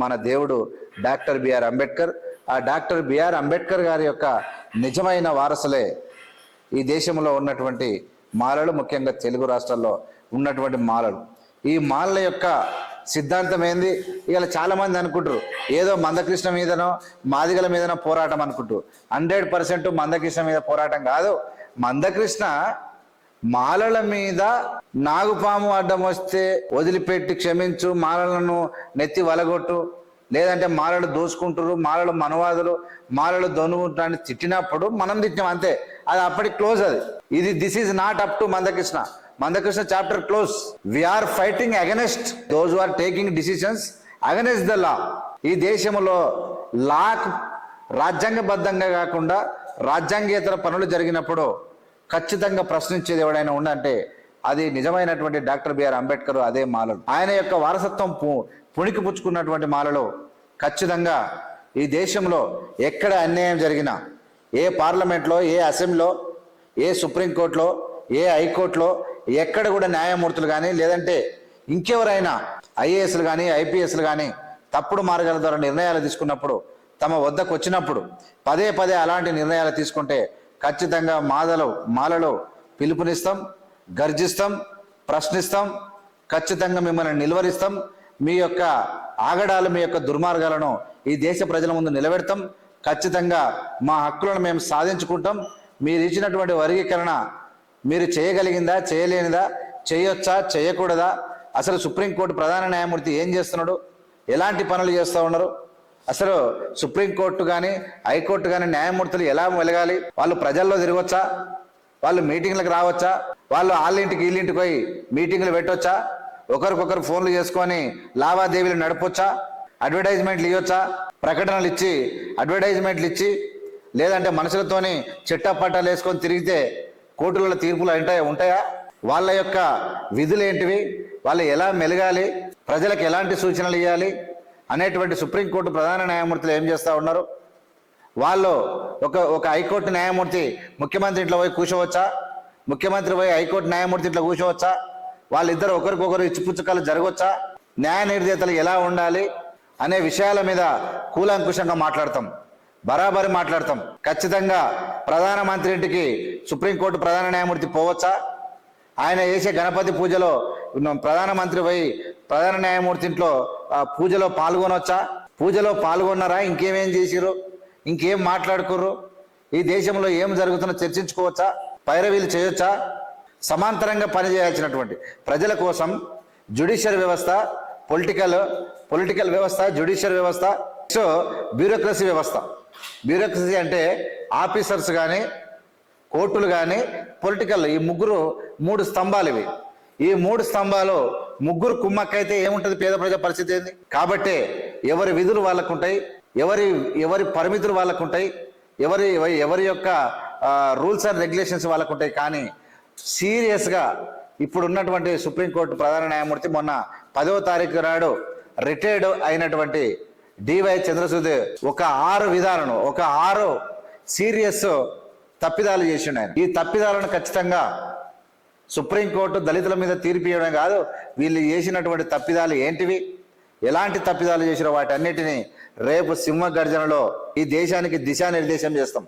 మన దేవుడు doctor BR Ambedkar. ఆ డాక్టర్ బిఆర్ అంబేద్కర్ గారి యొక్క నిజమైన వారసులే ఈ దేశంలో ఉన్నటువంటి మాలలు ముఖ్యంగా తెలుగు రాష్ట్రాల్లో ఉన్నటువంటి మాలలు. ఈ మాలల యొక్క సిద్ధాంతం ఏంది? ఇలా చాలామంది అనుకుంటారు ఏదో మందకృష్ణ మీదనో మాదిగల మీదనో పోరాటం అనుకుంటారు. హండ్రెడ్ పర్సెంట్ మందకృష్ణ మీద పోరాటం కాదు. మందకృష్ణ మాలల మీద నాగుపాము అడ్డం వస్తే వదిలిపెట్టి క్షమించు మాలలను నెత్తి వలగొట్టు. లేదంటే మాలలు దోసుకుంటారు మాలలు మనవాదులు మాలలు దొనుకుంటారని తిట్టినప్పుడు మనం తిట్టినాం అంతే. అది అప్పటికి క్లోజ్ అది. ఇది this is not up to Mandakrishna. Mandakrishna chapter close. We are fighting against those are taking decisions against the law ఈ దేశంలో లాక్ రాజ్యాంగబద్ధంగా కాకుండా రాజ్యాంగేతర పనులు జరిగినప్పుడు ఖచ్చితంగా ప్రశ్నించేది ఎవడైనా ఉండంటే అది నిజమైనటువంటి డాక్టర్ బిఆర్ అంబేద్కర్ అదే మాలలు. ఆయన యొక్క వారసత్వం పు పుణికి పుచ్చుకున్నటువంటి మాలలో ఖచ్చితంగా ఈ దేశంలో ఎక్కడ అన్యాయం జరిగినా ఏ పార్లమెంట్లో ఏ అసెంబ్లీలో ఏ సుప్రీంకోర్టులో ఏ హైకోర్టులో ఎక్కడ కూడా న్యాయమూర్తులు కానీ లేదంటే ఇంకెవరైనా ఐఏఎస్లు కానీ ఐపీఎస్లు కానీ తప్పుడు మార్గాల ద్వారా నిర్ణయాలు తీసుకున్నప్పుడు తమ వద్దకు వచ్చినప్పుడు పదే పదే అలాంటి నిర్ణయాలు తీసుకుంటే ఖచ్చితంగా మాదలో మాలలో పిలుపునిస్తాం గర్జిస్తాం ప్రశ్నిస్తాం ఖచ్చితంగా మిమ్మల్ని నిలువరిస్తాం. మీ యొక్క ఆగడాలు మీ యొక్క దుర్మార్గాలను ఈ దేశ ప్రజల ముందు నిలబెడతాం. ఖచ్చితంగా మా హక్కులను మేము సాధించుకుంటాం. మీరు ఇచ్చినటువంటి వర్గీకరణ మీరు చేయగలిగిందా చేయలేనిదా చేయొచ్చా చేయకూడదా? అసలు సుప్రీంకోర్టు ప్రధాన న్యాయమూర్తి ఏం చేస్తున్నాడు? ఎలాంటి పనులు చేస్తూ ఉన్నారు? అసలు సుప్రీంకోర్టు కానీ హైకోర్టు కానీ న్యాయమూర్తులు ఎలా వెలగాలి? వాళ్ళు ప్రజల్లో తిరగవచ్చా వాళ్ళు మీటింగ్లకు రావచ్చా? వాళ్ళు వాళ్ళింటికి వీళ్ళింటికి పోయి మీటింగ్లు పెట్టొచ్చా? ఒకరికొకరు ఫోన్లు చేసుకొని లావాదేవీలు నడపొచ్చా? అడ్వర్టైజ్మెంట్లు ఇవ్వచ్చా ప్రకటనలు ఇచ్చి అడ్వర్టైజ్మెంట్లు ఇచ్చి లేదంటే మనుషులతోని చిట్టపట్టాలు వేసుకొని తిరిగితే కోర్టులలో తీర్పులు ఉంటాయా ఉంటాయా? వాళ్ళ యొక్క విధులు ఏంటివి వాళ్ళు ఎలా మెలగాలి? ప్రజలకు ఎలాంటి సూచనలు ఇవ్వాలి అనేటువంటి సుప్రీంకోర్టు ప్రధాన న్యాయమూర్తులు ఏం చేస్తూ ఉన్నారు? వాళ్ళు ఒక ఒక హైకోర్టు న్యాయమూర్తి ముఖ్యమంత్రి ఇంట్లో పోయి కూర్చోవచ్చా? ముఖ్యమంత్రి పోయి హైకోర్టు న్యాయమూర్తి ఇంట్లో కూర్చోవచ్చా? వాళ్ళిద్దరు ఒకరికొకరు ఇచ్చిపుచ్చకాలు జరగవచ్చా న్యాయ నిర్దేతలు ఎలా ఉండాలి అనే విషయాల మీద కూలంకుషంగా మాట్లాడతాం. బరాబరి మాట్లాడతాం. ఖచ్చితంగా ప్రధానమంత్రి ఇంటికి సుప్రీంకోర్టు ప్రధాన న్యాయమూర్తి పోవచ్చా? ఆయన చేసే గణపతి పూజలో ప్రధానమంత్రి పోయి ప్రధాన న్యాయమూర్తి ఇంట్లో పూజలో పాల్గొనవచ్చా పూజలో పాల్గొన్నారా? ఇంకేమేం చేసిర్రు? ఇంకేం మాట్లాడుకుర్రు? ఈ దేశంలో ఏం జరుగుతుందో చర్చించుకోవచ్చా? పైరవీలు చేయొచ్చా? సమాంతరంగా పనిచేయాల్సినటువంటి ప్రజల కోసం జ్యుడిషియల్ వ్యవస్థ పొలిటికల్ పొలిటికల్ వ్యవస్థ జ్యుడిషియల్ వ్యవస్థ సో బ్యూరోక్రసీ వ్యవస్థ. బ్యూరోక్రసీ అంటే ఆఫీసర్స్ కానీ కోర్టులు కానీ పొలిటికల్ ఈ ముగ్గురు మూడు స్తంభాలు ఇవి. ఈ మూడు స్తంభాలు ముగ్గురు కుమ్మక్కైతే ఏముంటుంది? పేద ప్రజల పరిస్థితి ఏంది? కాబట్టి ఎవరి విధులు వాళ్ళకు ఉంటాయి ఎవరి ఎవరి పరిమితులు వాళ్ళకు ఉంటాయి ఎవరి ఎవరి యొక్క రూల్స్ అండ్ రెగ్యులేషన్స్ వాళ్ళకు ఉంటాయి కానీ సీరియస్గా ఇప్పుడు ఉన్నటువంటి సుప్రీంకోర్టు ప్రధాన న్యాయమూర్తి మొన్న పదవ తారీఖు నాడు రిటైర్డ్ అయినటువంటి డివై చంద్రసూద్ ఒక ఆరు విధాలను ఒక ఆరు సీరియస్ తప్పిదాలు చేసిండు ఆయన. ఈ తప్పిదాలను ఖచ్చితంగా సుప్రీంకోర్టు దళితుల మీద తీర్పు ఇవ్వడం కాదు వీళ్ళు చేసినటువంటి తప్పిదాలు ఏంటివి? ఎలాంటి తప్పిదాలు చేసిన వాటి అన్నిటినీ రేపు సింహ గర్జనలో ఈ దేశానికి దిశానిర్దేశం చేస్తాం.